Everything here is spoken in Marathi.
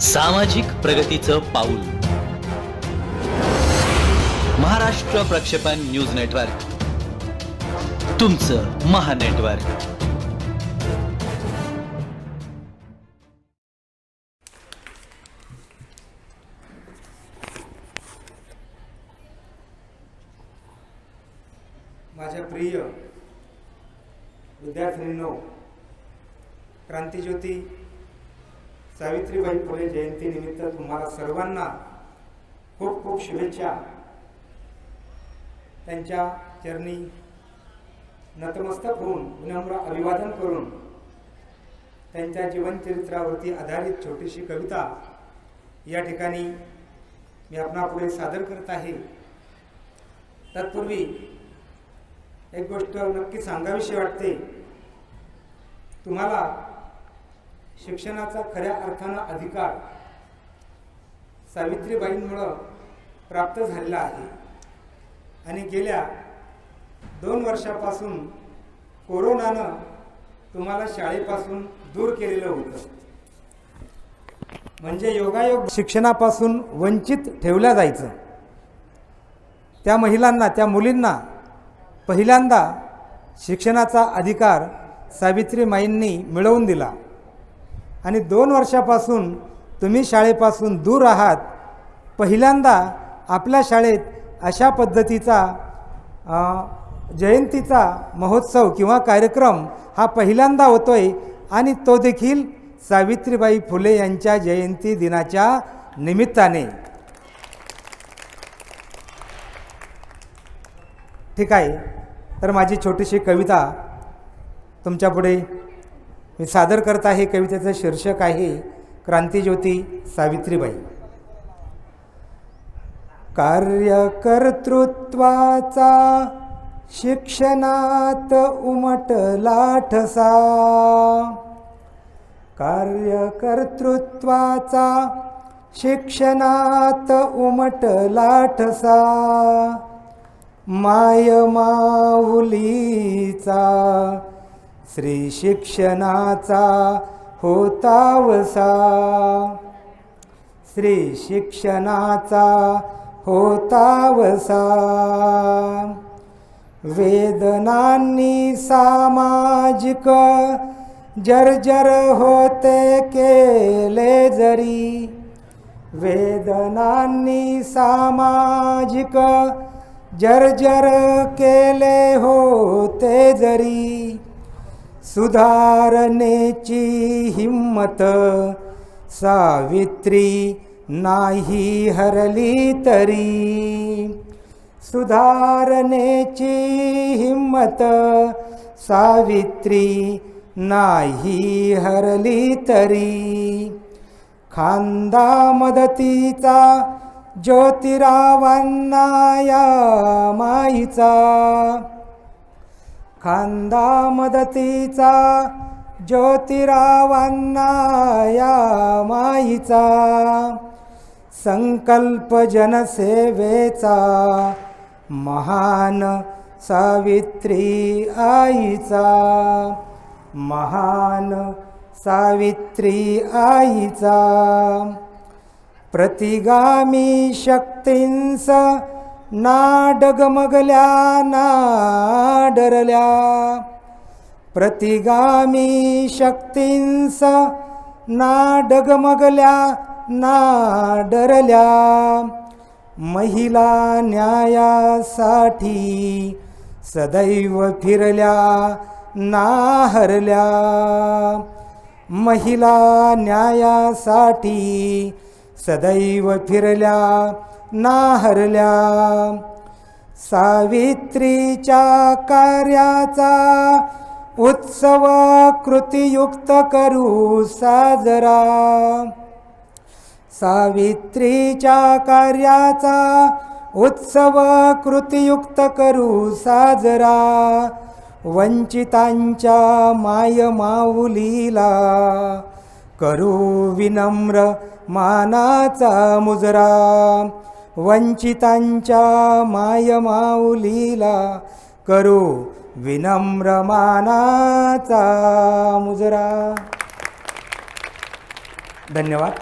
सामाजिक प्रगतीचं पाऊल. महाराष्ट्र प्रक्षेपण न्यूज नेटवर्क. तुमचं महानेटवर्क माझ्या प्रिय विद्यार्थिनींनो क्रांतीज्योती सावित्रीबाई फुले जयंतीनिमित्त तुम्हाला सर्वांना खूप खूप शुभेच्छा. त्यांच्या चरणी नतमस्तक होऊन विनम्र अभिवादन करून त्यांच्या जीवनचरित्रावरती आधारित छोटीशी कविता या ठिकाणी मी आपणापुढे सादर करत आहे. तत्पूर्वी एक गोष्ट नक्की सांगावीशी वाटते. तुम्हाला शिक्षणाचा खऱ्या अर्थानं अधिकार सावित्रीबाईंमुळं प्राप्त झालेला आहे. आणि गेल्या दोन वर्षापासून कोरोनानं तुम्हाला शाळेपासून दूर केलेलं होतं. म्हणजे योगायोग शिक्षणापासून वंचित ठेवल्या जायचं. त्या महिलांना त्या मुलींना पहिल्यांदा शिक्षणाचा अधिकार सावित्रीमाईंनी मिळवून दिला. आणि दोन वर्षापासून तुम्ही शाळेपासून दूर आहात पहिल्यांदा आपल्या शाळेत अशा पद्धतीचा जयंतीचा महोत्सव किंवा कार्यक्रम हा पहिल्यांदा होतो आहे आणि तो देखील सावित्रीबाई फुले यांच्या जयंती दिनाच्या निमित्ताने. ठीक आहे. तर माझी छोटीशी कविता तुमच्यापुढे मी सादर करत आहे कवितेचं शीर्षक आहे क्रांतीज्योती सावित्रीबाई. कार्यकर्तृत्वाचा शिक्षणात उमट लाठसा. कार्यकर्तृत्वाचा शिक्षणात उमट लाठसा. माय मायमाऊलीचा श्री शिक्षणाचा होतावसा श्री शिक्षणाचा होतावसा वेदनांनी सामाजिक जर्जर होते केले जरी. वेदनांनी सामाजिक जर्जर केले होते जरी. सुधारणेची हिम्मत सावित्री नाही हरली तरी. सुधारणेची हिम्मत सावित्री नाही हरली तरी. खांदा मदतीचा ज्योतिरावांना या माईचा खांदा मदतीचा ज्योतिरावांना या माईचा. संकल्प जनसेवेचा महान सावित्री आईचा. महान सावित्री आईचा. प्रतिगामी शक्तींस ना डगमगल्या ना डरल्या प्रतिगामी शक्तींस ना डगमगल्या ना डरल्या महिला न्यायासाठी सदैव फिरल्या ना हरल्या महिला न्यायासाठी सदैव फिरल्या ना हरल्या सावित्रीच्या कार्याचा उत्सव कृतीयुक्त करू साजरा. सावित्रीच्या कार्याचा उत्सव कृतीयुक्त करू साजरा. वंचितांच्या मायमाऊलीला करू विनम्र मानाचा मुजरा. वंचितांच्या मायमाऊलीला करू विनम्र मानाचा मुजरा. धन्यवाद.